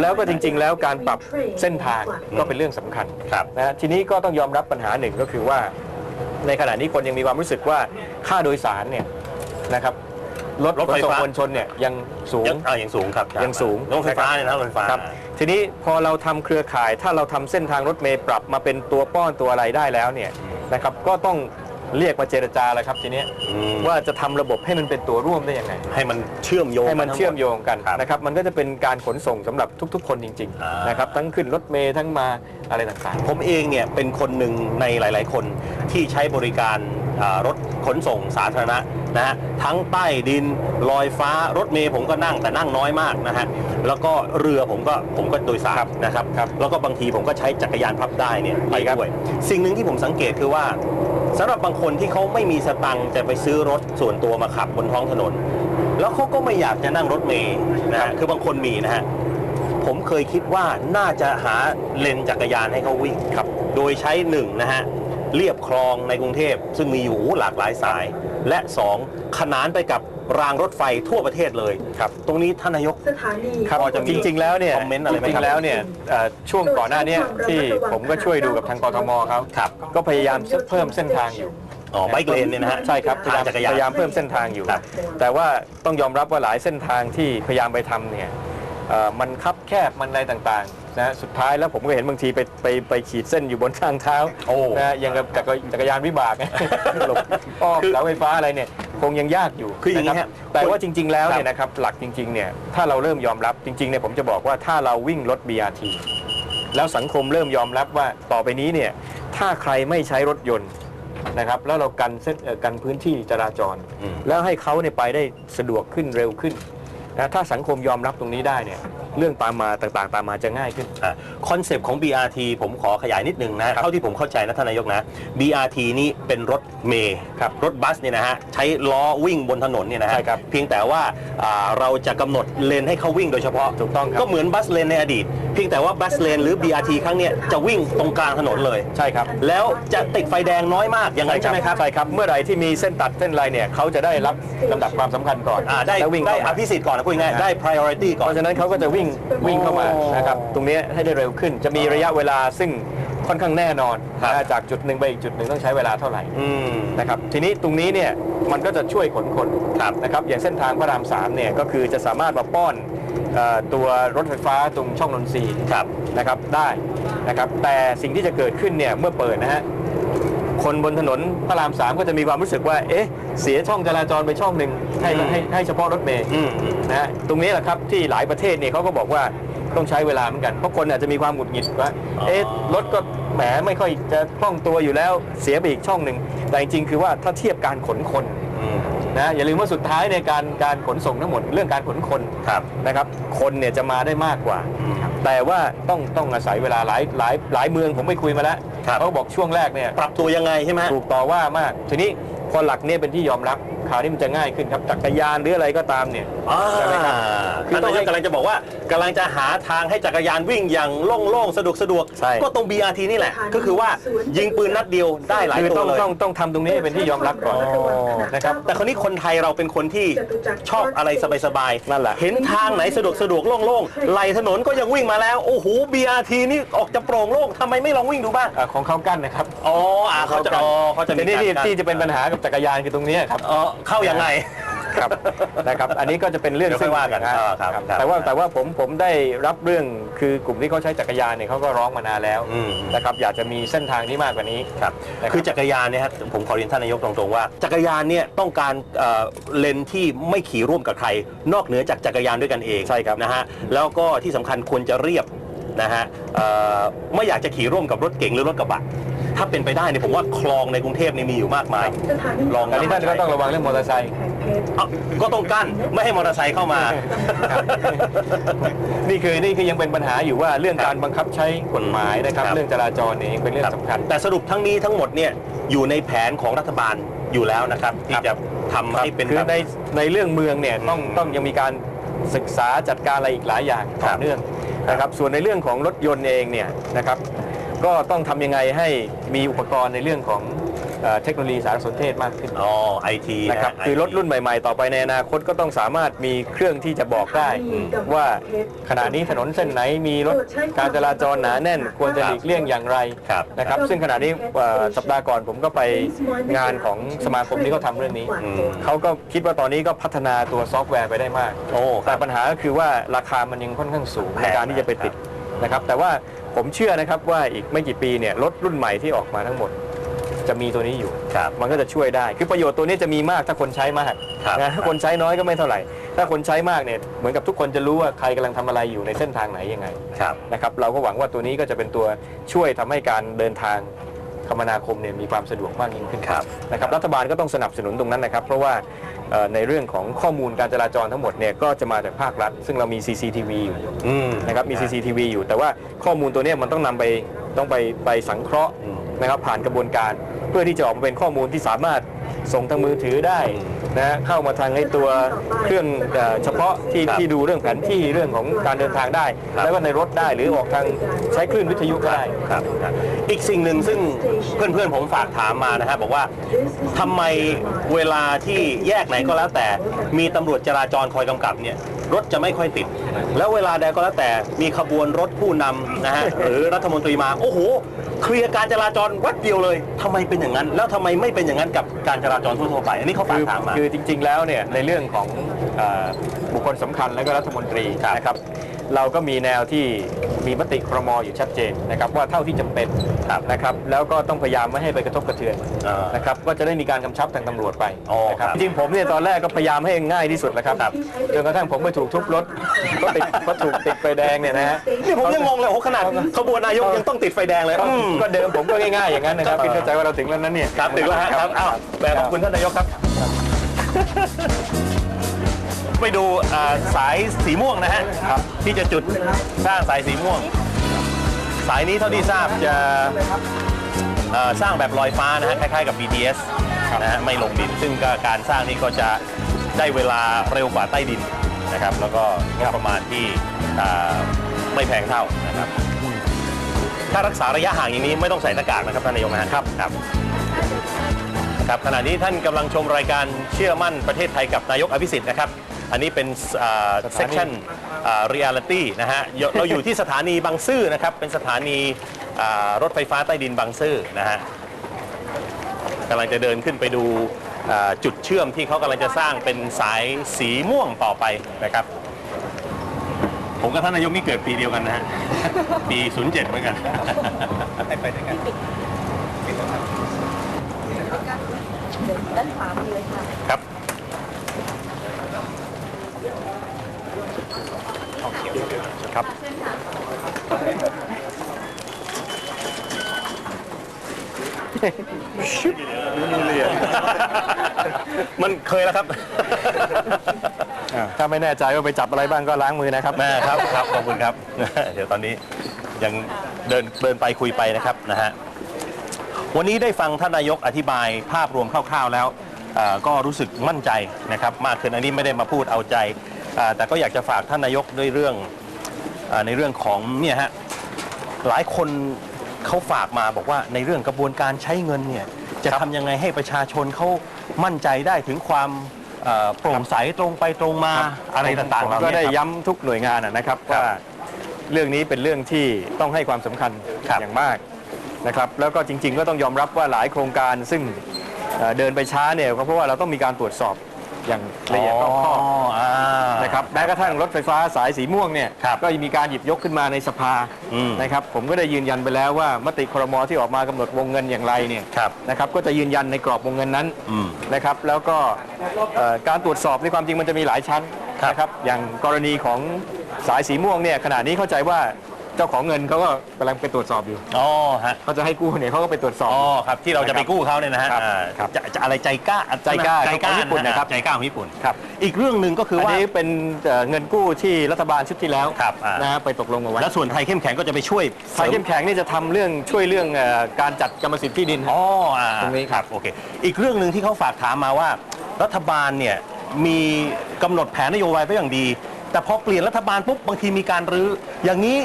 แล้วก็จริง ๆ แล้วการปรับเส้นทางก็เป็นเรื่องสำคัญครับ นะฮะทีนี้ก็ต้องยอมรับปัญหาหนึ่งก็คือว่า ในขณะนี้คนยังมีความรู้สึกว่าค่าโดยสารเนี่ยนะครับรถรถไฟขนส่งฟ้าม วลชนเนี่ยยังสูง ยังอ่ายังสูงครับยังสูงรถไฟฟ้าเนี่ยนะรถไฟฟ้า ครับทีนี้พอเราทำเครือข่ายถ้าเราทำเส้นทางรถเมล์ปรับมาเป็นตัวป้อนตัวอะไรได้แล้วเนี่ยนะครับก็ต้อง เรียกมาเจรจาแล้วครับทีเนี้ยอืมว่าจะทำระบบให้มันเป็นตัวร่วมได้ยังไง ให้มันเชื่อมโยงให้มันทั้งดเชื่อมโยงกันครับนะครับมันก็จะเป็นการขนส่งสำหรับทุก ๆ คนจริงอ่าๆนะครับทั้งขึ้นรถเมล์ทั้งมาอะไรต่างผมเองเนี่ยเป็นคนหนึ่งในหลาย ๆ คนที่ใช้บริการอ่ารถขนส่งสาธารณะนะฮะทั้งใต้ดินลอยฟ้ารถเมย์ผมก็นั่งแต่นั่งน้อยมากนะฮะแล้วก็เรือผมก็ผมก็โดยสารนะครับครับแล้วก็บางทีผมก็ใช้จักรยานพับได้เนี่ยไปครับด้วยสิ่งหนึ่งที่ผมสังเกตคือว่า สำหรับบางคนที่เขาไม่มีสตังค์จะไปซื้อรถส่วนตัวมาขับบนท้องถนน แล้วเขาก็ไม่อยากจะนั่งรถเมย์นะฮะคือบางคนมีนะฮะผมเคยคิดว่าน่าจะหาเลนจักรยานให้เขาวิ่งครับ โดยใช้หนึ่งนะฮะเรียบคลองในกรุงเทพ ซึ่งมีอยู่หลากหลายสาย และสองขนานไปกับ รางรถไฟทั่วประเทศเลยครับ ตรงนี้ท่านนายก สถานีครับพอจะมีจริง ๆ แล้วเนี่ยคอมเมนต์อะไรไหมจครับ ริงๆแล้วเนี่ยเอ่อช่วงก่อนหน้าเนี้ที่ผมก็ช่วยดูกับทางกทมเขาครับ ก็พยายามเพิ่มเส้นทางอยู่ อ๋อไบค์เลนเนี่ยนะฮะ ใช่ครับพยายามทางจักรยานพยายามเพิ่มเส้นทางอยู่ ครับ แต่ว่าต้องยอมรับว่าหลายเส้นทางที่พยายามไปทำเนี่ยเอ่อมันคับแคบมันอะไรต่างๆ นะสุดท้ายแล้วผมก็เห็นบางทีไปไปไปขีดเส้นอยู่บนทางเท้าโอ้นะฮะยังกับจักรจักรยานวิบากหลบอ้อมคือเสาไฟฟ้าอะไรเนี่ยคงยังยากอยู่คืออย่างนี้นี้ฮะแต่ว่าจริง ๆ แล้วครับเนี่ยนะครับหลักจริงๆเนี่ยถ้าเราเริ่มยอมรับจริงๆเนี่ยผมจะบอกว่าถ้าเราวิ่งรถ BRT แล้วสังคมเริ่มยอมรับว่าต่อไปนี้เนี่ยถ้าใครไม่ใช้รถยนต์นะครับแล้วเรากันเส้นเอ่อกันพื้นที่จราจรอืมแล้วให้เขาเนี่ยไปได้สะดวกขึ้นเร็วขึ้นนะถ้าสังคมยอมรับตรงนี้ได้เนี่ย เรื่องตามมาต่างๆ ตามมาจะง่ายขึ้นคอนเซปต์ของ BRT ผมขอขยายนิดนึงนะเท่าที่ผมเข้าใจนะท่านนายกนะ BRT นี่เป็นรถเมล์ครับรถบัสเนี่ยนะฮะใช้ล้อวิ่งบนถนนเนี่ยนะฮะใช่ครับเพียงแต่ว่าอ่าเราจะกำหนดเลนให้เขาวิ่งโดยเฉพาะถูกต้องครับก็เหมือนบัสเลนในอดีต เพียงแต่ว่าบัสเลนหรือ BRT ครั้งเนี้ยจะวิ่งตรงกลางถนนเลยใช่ครับแล้วจะติดไฟแดงน้อยมากอย่างนั้นใช่ไหมครับใช่ครับเมื่อไหร่ที่มีเส้นตัดเส้นอะไรเนี่ยเขาจะได้รับลำดับความสำคัญก่อนอ่าได้แล้ววิ่งได้เข้าอมาภิสิทธิ์ก่อนนะพูดง่ายๆได้ priority ก่เพอนราะฉะนั้นเขาก็จะวิ่งวิ่งเข้ามาโอ้นะครับตรงนี้ให้ได้เร็วขึ้น จะมีระยะเวลาซึ่งค่อนข้างแน่นอนครับนะจากจุดหนึ่งไปอีกจุดหนึ่งต้องใช้เวลาเท่าไหร่อืมนะครับทีนี้ตรงนี้เนี่ยมันก็จะช่วยขนคนครับนะครับอย่างเส้นทางพระรามสามเนี่ยก็คือจะสามารถมาป้อนเอ่อตัวรถไฟฟ้าตรงช่องนนทรีย์ครับนะครับได้นะครับแต่สิ่งที่จะเกิดขึ้นเนี่ยเมื่อเปิดนะฮะคนบนถนนพระรามสามก็จะมีความรู้สึกว่าเอ๊ะเสียช่องจราจรไปช่องหนึ่ง ให้อืมให้ให้เฉพาะรถเมล์อืมอืมนะฮะตรงนี้แหละครับที่หลายประเทศเนี่ยเขาก็บอกว่าต้องใช้เวลาเหมือนกันเพราะคนอาจจะมีความหงุดหงิดว่าอ๋อเอ๊ะรถก็แหมไม่ค่อยจะคล่องตัวอยู่แล้วเสียไปอีกช่องหนึ่งแต่จริงๆคือว่าถ้าเทียบการขนคนอืมนะอย่าลืมว่าสุดท้ายในการการขนส่งทั้งหมดเรื่องการขนคนครับนะครับ คนเนี่ยจะมาได้มากกว่าอืมแต่ว่าต้องต้องอาศัยเวลาหลายหลายหลายเมืองผมไปคุยมาแล้วครับเขาบอกช่วงแรกเนี่ยปรับตัวยังไงใช่ไหมถูกต่อว่ามาก ทีนี้พอหลักเนี่ยเป็นที่ยอมรับ คราวนี้มันจะง่ายขึ้นครับจักรยานหรืออะไรก็ตามเนี่ยอ่าใช่ไหมครับคือท่านต้องนายให้กกำลังจะบอกว่ากำลังจะหาทางให้จักรยานวิ่งอย่างโล่งๆ สะดวกสะดวกใช่ ก็ตรง BRT นี่แหละ ก็คือว่ายิงปืนนัดเดียวได้หลายคือตัต้วองเลย ต้องต้องทำตรงนี้ให้เป็นที่ยอมรับก่อนนะครับ แต่คนนี้คนไทยเราเป็นคนที่ชอบอะไรสบายนั่นแหละ เห็นทางไหนสะดวกสะดวกโล่งๆไหลถนนก็ยังวิ่งมาแล้ว โอ้โห BRT นี่ออกจะโปร่งโล่งทำไมไม่ลองวิ่งดูบ้าง อ่าของเขากั้นนะครับอ๋ออ่าเขาจะอ๋อเขาจะมีทีนี้ที่การที่จะเป็นปัญหากับจักรยานคือตรงนี้ครับ อ๋อเข้ายังไง ครับ นะครับ อันนี้ก็จะเป็นเรื่องเดี๋ยวค่อยว่ากันซึ่งอ่าครับครับครับแต่ว่าแต่ว่าผมผมได้รับเรื่องคือกลุ่มที่เขาใช้จักรยานเนี่ยเขาก็ร้องมานานแล้วอืม นะครับอยากจะมีเส้นทางที่มากกว่านี้ ครับนะครับคือจักรยานเนี่ยฮะผมขอเรียนท่านนายกตรงๆว่า จักรยานเนี่ยต้องการเอ่อเลนที่ไม่ขี่ร่วมกับใคร นอกเหนือจากจักรยานด้วยกันเองใช่ครับ นะฮะแล้วก็ที่สำคัญควรจะเรียบนะฮะเอ่อไม่อยากจะขี่ร่วมกับรถเก๋งหรือรถกระบะ ถ้าเป็นไปได้เนี่ยผมว่าคลองในกรุงเทพนี่มีอยู่มากมายสถานีลองอันนี้ท่านก็ต้องระวังเรื่องมอเตอร์ไซค์เอ้าก็ต้องกั้นไม่ให้มอเตอร์ไซค์เข้ามาครับนี่คือนี่คือยังเป็นปัญหาอยู่ว่าเรื่องการบังคับใช้กฎหมายนะครับ ครับ เรื่องจราจรเนี่ยยังเป็นเรื่องสำคัญ แต่สรุปทั้งนี้ทั้งหมดเนี่ยอยู่ในแผนของรัฐบาลอยู่แล้วนะครับที่จะทำให้เป็นคือแบบ ในในเรื่องเมืองเนี่ยต้องอืมต้องยังมีการศึกษาจัดการอะไรอีกหลายอย่างครัต่อบเนื่องนะครับส่วนในเรื่องของรถยนต์เองเนี่ยนะครับ ก็ต้องทำยังไงให้มีอุปกรณ์ในเรื่องของเอ่อเทคโนโลยีสารสนเทศมากขึ้น อ๋อไอทีนะครับคือรถรุ่นใหม่ๆ ต่อไปในอนาคตก็ต้องสามารถมีเครื่องที่จะบอกได้อืมว่าขณะนี้ถนนเส้นไหนมีรถการจราจรหนาแน่น ควรจะหลีกเลี่ยงอย่างไรครับ นะครับ ซึ่งขณะนี้เอ่อสัปดาห์ก่อนผมก็ไปงานของสมาคมที่เขาทำเรื่องนี้ อืม เขาก็คิดว่าตอนนี้ก็พัฒนาตัวซอฟต์แวร์ไปได้มาก โอ้คแต่รับ ปัญหาก็คือว่าราคามันยังค่อนข้างสูงแพในงการที่จะไปติดนะครับ แต่ว่า ผมเชื่อนะครับว่าอีกไม่กี่ปีเนี่ยรถรุ่นใหม่ที่ออกมาทั้งหมด จะมีตัวนี้อยู่ ครับมันก็จะช่วยได้ คือประโยชน์ตัวนี้จะมีมากถ้าคนใช้มากครับ นะถ้าคนใช้น้อยก็ไม่เท่าไหร่ ถ้าคนใช้มากเนี่ยเหมือนกับทุกคนจะรู้ว่าใครกำลังทำอะไรอยู่ในเส้นทางไหนยังไงครับ นะครับเราก็หวังว่าตัวนี้ก็จะเป็นตัวช่วยทำให้การเดินทาง คมนาคมเนี่ยมีความสะดวกมากยิ่งขึ้นครับนะครับ รัฐบาลก็ต้องสนับสนุนตรงนั้นนะครับ เพราะว่าเอ่อในเรื่องของข้อมูลการจราจรทั้งหมดเนี่ยก็จะมาจากภาครัฐ ซึ่งเรามี CCTV อยู่อืม นะครับมี CCTV อยู่ แต่ว่าข้อมูลตัวเนี้มันต้องนำไปต้องไปไปสังเคราะห์อืมนะครับผ่านกระบวนการ เพื่อที่จะออกมาเป็นข้อมูลที่สามารถส่งทางมือถือได้นะ ฮะเข้ามาทางไอ้ตัวเครื่องเอ่อเฉพาะที่ครับที่ดูเรื่องแผนที่เรื่องของการเดินทางได้ครับแล้วก็ในรถได้หรือออกทางใช้คลื่นวิทยุก็ได้ครับครับอีกสิ่งหนึ่งซึ่งเพื่อนๆผมฝากถามมานะฮะบอกว่าทำไมเวลาที่แยกไหนก็แล้วแต่มีตำรวจจราจรคอยกำกับเนี่ย รถจะไม่ค่อยติด แล้วเวลาใดก็แล้วแต่มีขบวนรถผู้นำนะฮะหรือรัฐมนตรีมาโอ้โห เคลียร์การจราจรวัดเดียวเลยทำไมเป็นอย่างนั้น แล้วทำไมไม่เป็นอย่างนั้นกับการจราจรทั่วๆไป อันนี้เขาฝาคืกถามมา คือจริงๆแล้วเนี่ยในเรื่องของเออ บุคคลสำคัญและก็รัฐมนตรีครับนะครับเราก็มีแนวที่มีมติครมอยู่ชัดเจนนะครับว่าเท่าที่จำเป็นครับนะครับแล้วก็ต้องพยายามไม่ให้ไปกระทบกระเทือนอ่านนะครับก็จะได้มีการกำชับทางตำรวจไปอ๋อนะคครัรับบจริงๆผมเนี่ยตอนแรกก็พยายามให้ง่ายที่สุดแหละครับครับจนกระทั่งผมไปถูกทุบรถก็ติดก็ถูกติดไฟแดงเนี่ยนะฮะนี่ผมยังงงเลยโอ้โหขนาดขบวนนายกยังต้องติดไฟแดงเลยก็อืมก็เดิมผมก็ง่ายๆอย่างนั้นนะครับครับคือเข้าใจว่าเราถึงแล้วนั้นเนี่ยครับถึงแล้วฮะครับอ้าวแบบขอบคุณท่านนายกครับ ไปดูอ่าสายสีม่วงนะฮะครับที่จะจุดสร้างสายสีม่วง สายนี้เท่าที่ทราบจะเอ่อสร้างแบบลอยฟ้านะฮะคล้ายๆกับ BTS นะฮะไม่ลงดิน ซึ่งก็การสร้างนี้ก็จะได้เวลาเร็วกว่าใต้ดินนะครับ แล้วก็งบประมาณที่อ่าไม่แพงเท่านะครับ ถ้ารักษาระยะห่างอย่างนี้ไม่ต้องใส่หน้ากากนะครับท่านนายกนะฮะครับครับครับขณะนี้ท่านกำลังชมรายการเชื่อมั่นประเทศไทยกับนายกอภิสิทธิ์นะครับ อันนี้เป็นเซ c ชั o นเรียลิตี้นะฮะเยเราอยู่ที่สถานีบางซื่อนะครับ เป็นสถานีอ่ารถไฟฟ้าใต้ดินบางซื่อนะฮะกำลังจะเดินขึ้นไปดูอ่าจุดเชื่อมที่เขากำลังจะสร้างเป็นสายสีม่วงต่อไปนะครับ ผมกับท่านนายกนี่เกิดปีเดียวกันนะฮะ ปี 07 เหมือนกัน ไปด้วยกันด้านขวามือเลยค่ะครับครับ มันเคยแล้วครับ อ่าถ้าไม่แน่ใจว่าไปจับอะไรบ้างก็ล้างมือนะครับ แม่ครับครับขอบคุณครับ เดี๋ยวตอนนี้ยังเดินเดินไปคุยไปนะครับนะฮะวันนี้ได้ฟังท่านนายกอธิบายภาพรวมคร่าวๆแล้วเอ่อก็รู้สึกมั่นใจนะครับ มากขึ้นอันนี้ไม่ได้มาพูดเอาใจอ่าแต่ก็อยากจะฝากท่านนายกด้วยเรื่องอาในเรื่องของเนี่ยฮะหลายคน เขาฝากมาบอกว่าในเรื่องกระบวนการใช้เงินเนี่ยจะทำยังไงให้ประชาชนเขามั่นใจได้ถึงความเอ่อโปร่งใสตรงไปตรงมาอะไรต่างๆผมเหล่าก็นี้ได้ครับ ย้ำทุกหน่วยงานนะนะครับครับว่าเรื่องนี้เป็นเรื่องที่ต้องให้ความสำคัญครับ อย่างมากนะครับ แล้วก็จริง ๆ ก็ต้องยอมรับว่าหลายโครงการซึ่งเอ่อเดินไปช้าเนี่ยก็เพราะว่าเราต้องมีการตรวจสอบ อย่างละเอียดรอบคอบอ่า นะครับแม้กระทั่งรถไฟฟ้าสายสีม่วงเนี่ยครับก็มีการหยิบยกขึ้นมาในสภาอืม นะครับผมก็ได้ยืนยันไปแล้วว่ามติครมที่ออกมากำหนดวงเงินอย่างไรเนี่ยครับ นะครับก็จะยืนยันในกรอบวงเงินนั้นอืมนะครับแล้วก็เอ่อการตรวจสอบในความจริงมันจะมีหลายชั้นครับ นะครับอย่างกรณีของสายสีม่วงเนี่ยขณะนี้เข้าใจว่าเจ้าของเงินเขาก็กำลังไปตรวจสอบอยู่อ๋อฮะเขาจะให้กู้เนี่ยเขาก็ไปตรวจสอบ อ๋อครับที่เราจะไปกู้เขาเนี่ยนะฮะครับอ่าครับจะจะอะไรใจกล้าใจกล้าใจกล้าของญี่ปุ่นนะครับ ใจกล้าของญี่ปุ่น ครับอีกเรื่องหนึ่งก็คืออันว่า นี้เป็นเอ่อเงินกู้ที่รัฐบาลชุดที่แล้วครับอ่าน นะฮะไปตกลงเอาไว้แล้วส่วนไทยเข้มแข็งก็จะไปช่วยไฟเข้มแข็งนี่จะทำเรื่องช่วยเรื่องเอ่อการจัดกรรมสิทธิ์ที่ดิน อ๋ออ่าตรงนี้ครับ โอเค อีกเรื่องหนึ่งที่เขาฝากถามมาว่า รัฐบาลเนี่ยมีกำหนดแผนนโยบายไว้อย่างดี แต่พอเปลี่ยนรัฐบาลปุ๊บบางทีมีการรื้ออย่างนี้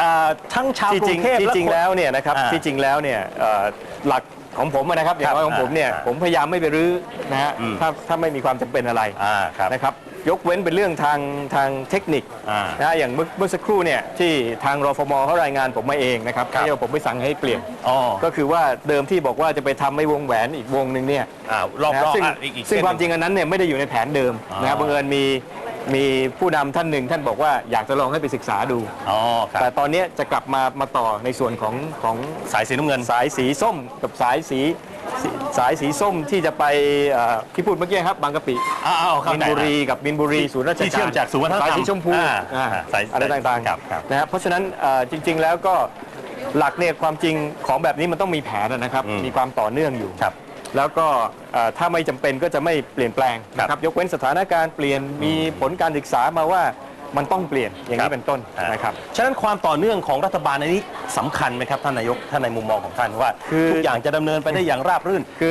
อ่าทั้งชาวที่กจรุริงงเทพที่จริงคน แล้วเนี่ยนะครับอ่าที่จริงแล้วเนี่ยเอ่อหลักของผมอะนะครับอย่างน้อยของผมเนี่ยอ่าผมพยายามไม่ไปรื้อนะฮะอืม ถ้าถ้าไม่มีความจำเป็นอะไรอ่าครับ นะครับยกเว้นเป็นเรื่องทางทางเทคนิคอ่านะฮะอย่างเมื่อเมื่อสักครู่เนี่ยที่ทางรฟมเขารายงานผมมาเองนะครับครับไม่ใช่ว่าผมไปสั่งให้เปลี่ยน อ๋อก็คือว่าเดิมที่บอกว่าจะไปทำให้วงแหวนอีกวงหนึ่งเนี่ย อ่ารอบนะรฮะอบซึ่งอะอีกอีกซึ่งเส้นความจริงอันนั้นเนี่ยไม่ได้อยู่ในแผนเดิมอ๋อนะครับบังเอิญมี มีผู้นำท่านหนึ่งท่านบอกว่าอยากจะลองให้ไปศึกษาดู อ๋อครับแต่ตอนเนี้ยจะกลับมามาต่อในส่วนของของสายสีน้ำเงิน สายสีส้มกับสายสีสีสายสีส้มที่จะไปเอ่อที่พูดเมื่อกี้ครับบางกะปิอ้าวครับมินบุรีกับมินบุรีศูนย์ราชการที่เชื่อมจากศูนย์วัฒนธรรมสายสีชมพูอ่าอ่าสายอะไรต่างครับครับ ๆนะครับเพราะฉะนั้นเอ่อจริง ๆ แล้วก็หลักเนี่ยความจริงของแบบนี้มันต้องมีแผนนะครับอืมมีความต่อเนื่องอยู่ ครับ แล้วก็เอ่อถ้าไม่จำเป็นก็จะไม่เปลี่ยนแปลงครับนะครับยกเว้นสถานการณ์เปลี่ยนมีผลการศึกษามาว่ามันต้องเปลี่ยนอย่างครันี้บเป็นต้นอ่านะครับ ฉะนั้นความต่อเนื่องของรัฐบาลในนี้สำคัญไหมครับท่านนายกท่านในมุมมองของท่านว่าคือ ทุกอย่างจะดำเนินไปได้อย่างราบรื่น คือ